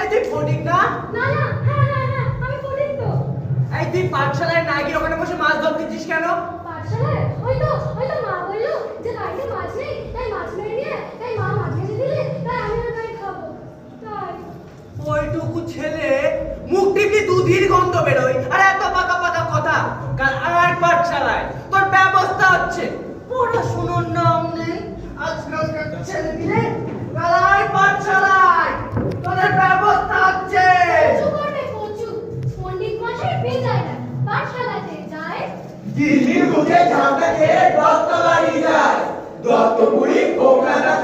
এই তুই ফটিক না? না না হ্যাঁ হ্যাঁ হ্যাঁ আমি পড়ি তো। এই তুই পাঠশালায় নায়কের ওখানে বসে মাছ ধরতেছিস কেন? পাঠশালায়? ওই তো ওই তো মা বলল যে বাড়িতে মাছ নেই তাই মাছ মেরে নিয়ে তাই মা মাছ ভেজে দিলে তাই আমি আর তাই খাব। তাই। ওইটুকু ছেলে মুখ টিপলে দুধের গন্ধ বেরোয়। আর এত পাকা পাকা কথা। কাল আর পাঠশালায়। তোর ব্যবস্থা হচ্ছে। পড়াশোনার পাঠশালাতে যায়। দিল্লির বুকে ঝাঁটা খেয়ে দত্ত বাড়ি যায়। দত্তপুরী কোকড়াটা